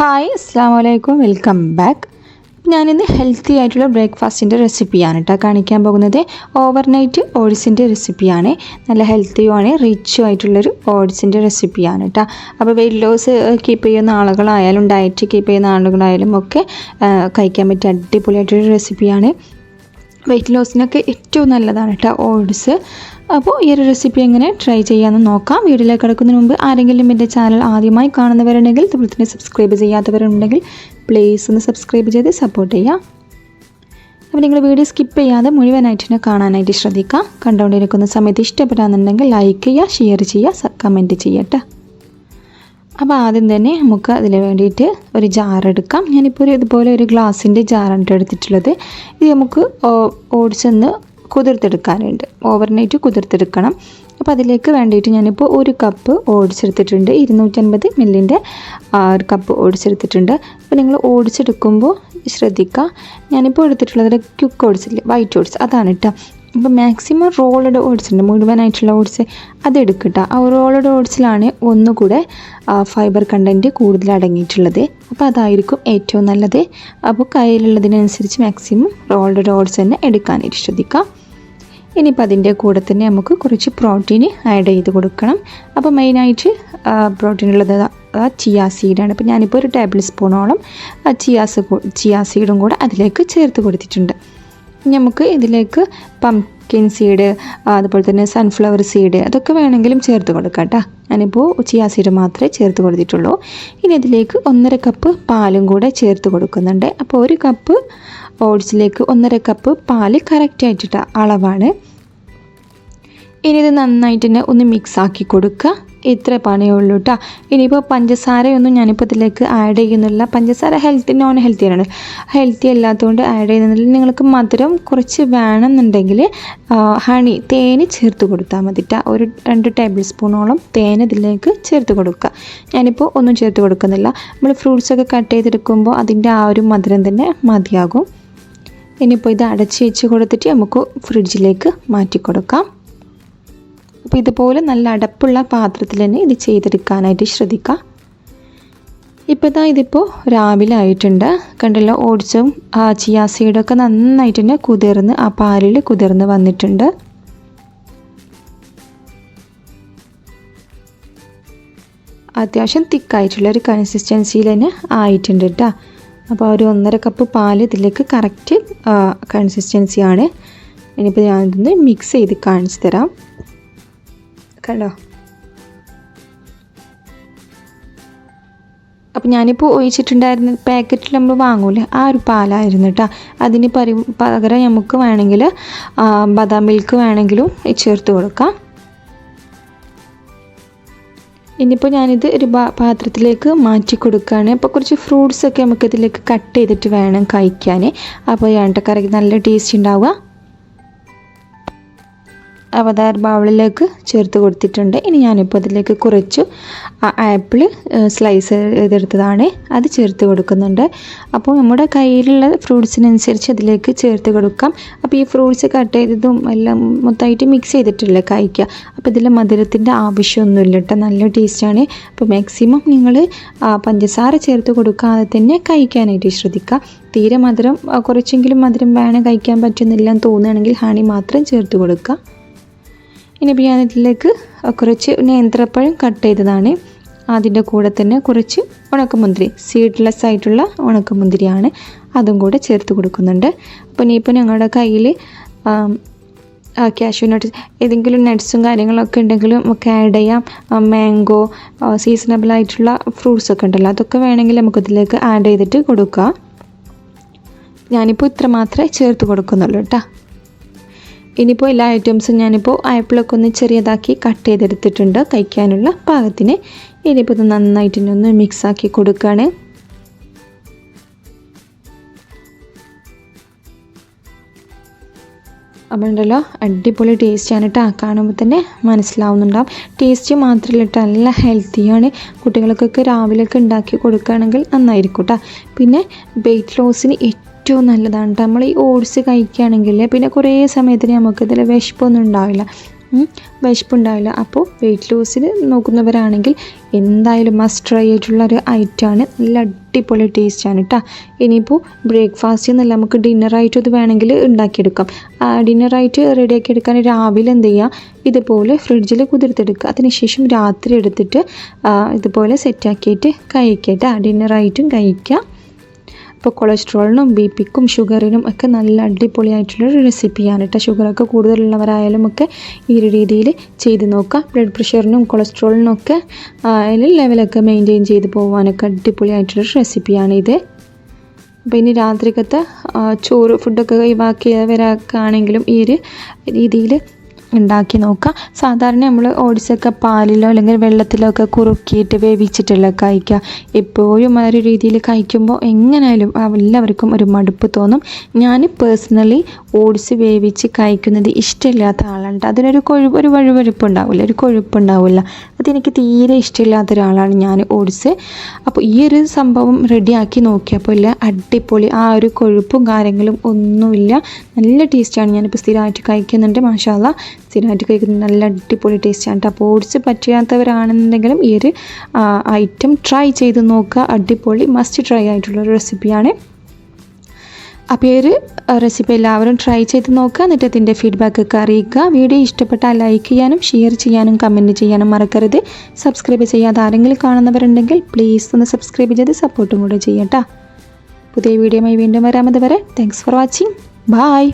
Hi അസ്സാം വലൈക്കും welcome back ഞാനിന്ന് ഹെൽത്തി ആയിട്ടുള്ള ബ്രേക്ക്ഫാസ്റ്റിന്റെ റെസിപ്പിയാണ് കേട്ടോ കാണിക്കാൻ പോകുന്നത്. ഓവർനൈറ്റ് ഓട്സിന്റെ റെസിപ്പിയാണ് നല്ല ഹെൽത്തിയുമാണ് റിച്ചും ആയിട്ടുള്ളൊരു ഓട്സിന്റെ റെസിപ്പിയാണ് കേട്ടോ അപ്പോൾ വെയിറ്റ് ലോസ് കീപ്പ് ചെയ്യുന്ന ആളുകളായാലും ഡയറ്റ് കീപ്പ് ചെയ്യുന്ന ആളുകളായാലും ഒക്കെ കഴിക്കാൻ പറ്റിയ അടിപൊളിയായിട്ടൊരു റെസിപ്പിയാണ് വെയിറ്റ് ലോസിനൊക്കെ ഏറ്റവും നല്ലതാണ് കേട്ടോ ഓട്സ് അപ്പോൾ ഈ ഒരു റെസിപ്പി എങ്ങനെ ട്രൈ ചെയ്യാമെന്ന് നോക്കാം. വീഡിയോയിലേക്ക് കിടക്കുന്നതിന് മുമ്പ് ആരെങ്കിലും എന്റെ ചാനൽ ആദ്യമായി കാണുന്നവരുണ്ടെങ്കിൽ അതുപോലെ തന്നെ സബ്സ്ക്രൈബ് ചെയ്യാത്തവരുണ്ടെങ്കിൽ പ്ലീസ് ഒന്ന് സബ്സ്ക്രൈബ് ചെയ്ത് സപ്പോർട്ട് ചെയ്യുക. അപ്പോൾ നിങ്ങൾ വീഡിയോ സ്കിപ്പ് ചെയ്യാതെ മുഴുവനായിട്ട് തന്നെ കാണാനായിട്ട് ശ്രദ്ധിക്കുക. കണ്ടുകൊണ്ടിരിക്കുന്ന സമയത്ത് ഇഷ്ടപ്പെടാന്നുണ്ടെങ്കിൽ ലൈക്ക് ചെയ്യുക ഷെയർ ചെയ്യുക കമന്റ് ചെയ്യട്ടെ. അപ്പോൾ ആദ്യം തന്നെ നമുക്ക് അതിന് വേണ്ടിയിട്ട് ഒരു ജാർ എടുക്കാം. ഞാനിപ്പോൾ ഒരു ഇതുപോലെ ഒരു ഗ്ലാസിന്റെ ജാറാണ് ട്ടോ എടുത്തിട്ടുള്ളത്. ഇത് നമുക്ക് ഓട്സ് ഒന്ന് കുതിർത്തെടുക്കാനുണ്ട്. ഓവർനൈറ്റ് കുതിർത്തെടുക്കണം. അപ്പോൾ അതിലേക്ക് വേണ്ടിയിട്ട് ഞാനിപ്പോൾ ഒരു കപ്പ് ഓടിച്ചെടുത്തിട്ടുണ്ട്. ഇരുന്നൂറ്റൻപത് മില്ലിന്റെ ഒരു കപ്പ് ഓടിച്ചെടുത്തിട്ടുണ്ട്. അപ്പോൾ നിങ്ങൾ ഓടിച്ചെടുക്കുമ്പോൾ ശ്രദ്ധിക്കുക. ഞാനിപ്പോൾ എടുത്തിട്ടുള്ളത് ക്യുക്ക് ഓടിച്ചില്ലേ വൈറ്റ് ഓട്സ്. അതാണ് കേട്ടോ അപ്പോൾ മാക്സിമം റോളഡ് ഓട്സ് മുഴുവനായിട്ടുള്ള ഓട്സ് അത് എടുക്കട്ട ആ റോളഡ് ഓട്സിലാണ് ഒന്നുകൂടെ ഫൈബർ കണ്ടന്റ് കൂടുതൽ അടങ്ങിയിട്ടുള്ളത്. അപ്പോൾ അതായിരിക്കും ഏറ്റവും നല്ലത്. അപ്പോൾ കയ്യിലുള്ളതിനനുസരിച്ച് മാക്സിമം റോളഡ് ഓട്സ് തന്നെ എടുക്കാനായിട്ട് ശ്രദ്ധിക്കാം ഇനിയിപ്പോൾ അതിന്റെ കൂടെ തന്നെ നമുക്ക് കുറച്ച് പ്രോട്ടീൻ ആഡ് ചെയ്ത് കൊടുക്കണം. അപ്പോൾ മെയിനായിട്ട് പ്രോട്ടീൻ ഉള്ളത് ചിയാ സീഡാണ് അപ്പോൾ ഞാനിപ്പോൾ ഒരു ടേബിൾ സ്പൂണോളം ചിയാസ് ചിയാ സീഡും കൂടെ അതിലേക്ക് ചേർത്ത് കൊടുത്തിട്ടുണ്ട്. നമുക്ക് ഇതിലേക്ക് പംകിൻ സീഡ് അതുപോലെ തന്നെ സൺഫ്ലവർ സീഡ് അതൊക്കെ വേണമെങ്കിലും ചേർത്ത് കൊടുക്കാം കേട്ടോ ഞാനിപ്പോൾ ചിയാ സീഡ് മാത്രമേ ചേർത്ത് കൊടുത്തിട്ടുള്ളൂ. ഇനി ഇതിലേക്ക് ഒന്നര കപ്പ് പാലും കൂടെ ചേർത്ത് കൊടുക്കുന്നുണ്ട്. അപ്പോൾ ഒരു കപ്പ് ഓട്സിലേക്ക് ഒന്നര കപ്പ് പാൽ കറക്റ്റായിട്ടിട്ട അളവാണ്. ഇനി ഇത് നന്നായിട്ട് തന്നെ ഒന്ന് മിക്സ് ആക്കി കൊടുക്കുക. ഇത്ര പണിയേ ഉള്ളൂ കേട്ടോ ഇനിയിപ്പോൾ പഞ്ചസാരയൊന്നും ഞാനിപ്പോൾ ഇതിലേക്ക് ആഡ് ചെയ്യുന്നില്ല. പഞ്ചസാര ഹെൽത്തി നോൺ ഹെൽത്തിയാണ് ഹെൽത്തി അല്ലാത്തതുകൊണ്ട് ആഡ് ചെയ്യുന്നില്ല നിങ്ങൾക്ക് മധുരം കുറച്ച് വേണമെന്നുണ്ടെങ്കിൽ ഹണി തേന് ചേർത്ത് കൊടുത്താൽ മതി ഒരു രണ്ട് ടേബിൾ സ്പൂണോളം തേൻ ഇതിലേക്ക് ചേർത്ത് കൊടുക്കുക. ഞാനിപ്പോൾ ഒന്നും ചേർത്ത് കൊടുക്കുന്നില്ല. നമ്മൾ ഫ്രൂട്ട്സൊക്കെ കട്ട് ചെയ്തെടുക്കുമ്പോൾ അതിന്റെ ആ ഒരു മധുരം തന്നെ മതിയാകും. ഇനിയിപ്പോൾ ഇത് അടച്ച് വെച്ച് കൊടുത്തിട്ട് നമുക്ക് ഫ്രിഡ്ജിലേക്ക് മാറ്റി കൊടുക്കാം. അപ്പോൾ ഇതുപോലെ നല്ല അടപ്പുള്ള പാത്രത്തിൽ തന്നെ ഇത് ചെയ്തെടുക്കാനായിട്ട് ശ്രദ്ധിക്കുക. ഇപ്പോൾ ഇതാ ഇതിപ്പോൾ രാവിലെ ആയിട്ടുണ്ട്. കണ്ടല്ലോ ഓടിച്ചും ആ ചിയാ സീഡൊക്കെ നന്നായിട്ട് തന്നെ കുതിർന്ന് ആ പാലിൽ കുതിർന്ന് വന്നിട്ടുണ്ട്. അത്യാവശ്യം തിക്കായിട്ടുള്ള ഒരു കൺസിസ്റ്റൻസിയിൽ തന്നെ ആയിട്ടുണ്ട് കേട്ടോ അപ്പോൾ ഒരു ഒന്നര കപ്പ് പാൽ ഇതിലേക്ക് കറക്റ്റ് കൺസിസ്റ്റൻസിയാണ് ഇനിയിപ്പോൾ ഞാനിതൊന്ന് മിക്സ് ചെയ്ത് കാണിച്ചു തരാം. കണ്ടോ? അപ്പോൾ ഞാനിപ്പോൾ ഒഴിച്ചിട്ടുണ്ടായിരുന്ന പാക്കറ്റിൽ നമ്മൾ വാങ്ങൂലേ? ആ ഒരു പാലായിരുന്നു കേട്ടോ അതിന് പരി പകരം നമുക്ക് വേണമെങ്കിൽ ബദാം മിൽക്ക് വേണമെങ്കിലും ചേർത്ത് കൊടുക്കാം. ഇനിയിപ്പോൾ ഞാനിത് ഒരു പാത്രത്തിലേക്ക് മാറ്റി കൊടുക്കുകയാണ്. അപ്പോൾ കുറച്ച് ഫ്രൂട്ട്സൊക്കെ നമുക്കിതിലേക്ക് കട്ട് ചെയ്തിട്ട് വേണം കഴിക്കാൻ അപ്പോൾ ഏണ്ടക്കറിക്ക് നല്ല ടേസ്റ്റ് ഉണ്ടാവുക. അവതാർ ബൗളിലേക്ക് ചേർത്ത് കൊടുത്തിട്ടുണ്ട്. ഇനി ഞാനിപ്പോൾ അതിലേക്ക് കുറച്ച് ആപ്പിൾ സ്ലൈസ് ചെയ്തെടുത്തതാണ് അത് ചേർത്ത് കൊടുക്കുന്നുണ്ട്. അപ്പോൾ നമ്മുടെ കയ്യിലുള്ള ഫ്രൂട്ട്സിനനുസരിച്ച് അതിലേക്ക് ചേർത്ത് കൊടുക്കാം. അപ്പോൾ ഈ ഫ്രൂട്ട്സ് കട്ട് ചെയ്തതും എല്ലാം മൊത്തമായിട്ട് മിക്സ് ചെയ്തിട്ടില്ല കഴിക്കുക അപ്പോൾ ഇതിൽ മധുരത്തിന്റെ ആവശ്യമൊന്നുമില്ല കേട്ടോ. നല്ല ടേസ്റ്റാണ്. അപ്പോൾ മാക്സിമം നിങ്ങൾ പഞ്ചസാര ചേർത്ത് കൊടുക്കാതെ തന്നെ കഴിക്കാനായിട്ട് ശ്രദ്ധിക്കുക. തീരെ മധുരം കുറച്ചെങ്കിലും മധുരം വേണം കഴിക്കാൻ പറ്റുന്നില്ല എന്ന് തോന്നുകയാണെങ്കിൽ ഹണി മാത്രം ചേർത്ത് കൊടുക്കുക. ഞാൻ ഇതിലേക്ക് കുറച്ച് നേന്ത്രപ്പഴം കട്ട് ചെയ്തതാണ്. അതിന്റെ കൂടെ തന്നെ കുറച്ച് ഉണക്കമുന്തിരി സീഡ്ലെസ് ആയിട്ടുള്ള ഉണക്കമുന്തിരിയാണ് അതും കൂടെ ചേർത്ത് കൊടുക്കുന്നുണ്ട്. അപ്പോൾ ഇനിയിപ്പോൾ ഞങ്ങളുടെ കയ്യിൽ ക്യാഷ്യൂ നട്ട്സ് ഏതെങ്കിലും നട്ട്സും കാര്യങ്ങളൊക്കെ ഉണ്ടെങ്കിലും ഒക്കെ ആഡ് ചെയ്യാം. മാംഗോ സീസണബിൾ ആയിട്ടുള്ള ഫ്രൂട്ട്സ് ഒക്കെ ഉണ്ടല്ലോ അതൊക്കെ വേണമെങ്കിൽ നമുക്കിതിലേക്ക് ആഡ് ചെയ്തിട്ട് കൊടുക്കാം. ഞാനിപ്പോൾ ഇത്ര മാത്രമേ ചേർത്ത് കൊടുക്കുന്നുള്ളൂ കേട്ടോ. ഇനിയിപ്പോൾ എല്ലാ ഐറ്റംസും ഞാനിപ്പോൾ ആപ്പിളൊക്കെ ഒന്ന് ചെറിയതാക്കി കട്ട് ചെയ്തെടുത്തിട്ടുണ്ട്. കഴിക്കാനുള്ള പാകത്തിന്. ഇനിയിപ്പോൾ ഇത് നന്നായിട്ട് ഒന്ന് മിക്സ് ആക്കി കൊടുക്കുകയാണ് അപ്പോൾ ഉണ്ടല്ലോ അടിപൊളി ടേസ്റ്റാണ് കേട്ടോ കാണുമ്പോൾ തന്നെ മനസ്സിലാവുന്നുണ്ടാവും. ടേസ്റ്റ് മാത്രമല്ല കേട്ടോ നല്ല ഹെൽത്തിയാണ് കുട്ടികൾക്കൊക്കെ രാവിലെയൊക്കെ ഉണ്ടാക്കി കൊടുക്കുകയാണെങ്കിൽ നന്നായിരിക്കും കേട്ടോ പിന്നെ വെയിറ്റ് ലോസിന് ഏറ്റവും നല്ലതാണ് ട്ടോ. നമ്മൾ ഈ ഓട്സ് കഴിക്കുകയാണെങ്കിൽ പിന്നെ കുറേ സമയത്തിന് നമുക്കിതിൽ വിശപ്പൊന്നും ഉണ്ടാവില്ല. വിശപ്പുണ്ടാവില്ല. അപ്പോൾ വെയിറ്റ് ലോസിൽ നോക്കുന്നവരാണെങ്കിൽ എന്തായാലും മസ്റ്റ് ട്രൈ ആയിട്ടുള്ള ഒരു ഐറ്റമാണ് നല്ല അടിപൊളി ടേസ്റ്റാണ് കേട്ടോ ഇനിയിപ്പോൾ ബ്രേക്ക്ഫാസ്റ്റ് എന്നല്ല നമുക്ക് ഡിന്നറായിട്ട് ഇത് വേണമെങ്കിൽ ഉണ്ടാക്കിയെടുക്കാം. ഡിന്നറായിട്ട് റെഡിയാക്കി എടുക്കാൻ രാവിലെ എന്ത് ചെയ്യുക ഇതുപോലെ ഫ്രിഡ്ജിൽ കുതിർത്തെടുക്കുക. അതിനുശേഷം രാത്രി എടുത്തിട്ട് ഇതുപോലെ സെറ്റാക്കിയിട്ട് കഴിക്കുക ഡിന്നറായിട്ടും കഴിക്കുക. ഇപ്പോൾ കൊളസ്ട്രോളിനും ബി പിക്കും ഷുഗറിനും ഒക്കെ നല്ല അടിപൊളിയായിട്ടുള്ളൊരു റെസിപ്പിയാണ് കേട്ടോ ഷുഗറൊക്കെ കൂടുതലുള്ളവരായാലും ഒക്കെ ഈ ഒരു രീതിയിൽ ചെയ്ത് നോക്കുക ബ്ലഡ് പ്രഷറിനും കൊളസ്ട്രോളിനും ഒക്കെ അതിൽ ലെവലൊക്കെ മെയിന്റെയിൻ ചെയ്ത് പോകാനൊക്കെ അടിപൊളിയായിട്ടുള്ളൊരു റെസിപ്പിയാണ് ഇത്. അപ്പോൾ ഇനി രാത്രിക്കത്തെ ചോറ് ഫുഡൊക്കെ ഒഴിവാക്കിയവരൊക്കെ ആണെങ്കിലും ഈ ഒരു രീതിയിൽ ഉണ്ടാക്കി നോക്കുക സാധാരണ നമ്മൾ ഓടിച്ചൊക്കെ പാലിലോ അല്ലെങ്കിൽ വെള്ളത്തിലോ ഒക്കെ കുറുക്കിയിട്ട് വേവിച്ചിട്ടുള്ള കഴിക്കുക. എപ്പോഴും ആ ഒരു രീതിയിൽ കഴിക്കുമ്പോൾ എങ്ങനെയായാലും ആ എല്ലാവർക്കും ഒരു മടുപ്പ് തോന്നും. ഞാൻ പേഴ്സണലി ഓടിച്ച് വേവിച്ച് കഴിക്കുന്നത് ഇഷ്ടമില്ലാത്ത ആളാണ്. അതിനൊരു കൊഴു ഒരു വഴുവഴുപ്പ് ഉണ്ടാവില്ല ഒരു കൊഴുപ്പുണ്ടാവില്ല അതെനിക്ക് തീരെ ഇഷ്ടമില്ലാത്ത ഒരാളാണ് ഞാൻ ഓടിച്ച് അപ്പോൾ ഈ ഒരു സംഭവം റെഡിയാക്കി നോക്കിയപ്പോൾ ഇല്ല അടിപൊളി. ആ ഒരു കൊഴുപ്പും കാര്യങ്ങളും ഒന്നുമില്ല. നല്ല ടേസ്റ്റാണ് ഞാനിപ്പോൾ സ്ഥിരമായിട്ട് കഴിക്കുന്നുണ്ട് മാഷാല്ല സ്ഥിരമായിട്ട് കഴിക്കുന്നത്. നല്ല അടിപൊളി ടേസ്റ്റാണ് അപ്പോൾ ഓട്സ് പറ്റാത്തവരാണെന്നുണ്ടെങ്കിലും ഈ ഒരു ഐറ്റം ട്രൈ ചെയ്ത് നോക്കുക. അടിപൊളി മസ്റ്റ് ട്രൈ ആയിട്ടുള്ള ഒരു റെസിപ്പിയാണ് അപ്പോൾ ഈ ഒരു റെസിപ്പി എല്ലാവരും ട്രൈ ചെയ്ത് നോക്കുക. എന്നിട്ട് അതിന്റെ ഫീഡ്ബാക്ക് ഒക്കെ അറിയിക്കുക. വീഡിയോ ഇഷ്ടപ്പെട്ടാൽ ലൈക്ക് ചെയ്യാനും ഷെയർ ചെയ്യാനും കമന്റ് ചെയ്യാനും മറക്കരുത്. സബ്സ്ക്രൈബ് ചെയ്യാതെ ആരെങ്കിലും കാണുന്നവരുണ്ടെങ്കിൽ പ്ലീസ് ഒന്ന് സബ്സ്ക്രൈബ് ചെയ്ത് സപ്പോർട്ടും കൂടെ ചെയ്യട്ടോ. പുതിയ വീഡിയോയുമായി വീണ്ടും വരാമത് വരെ താങ്ക്സ് ഫോർ വാച്ചിങ് ബായ്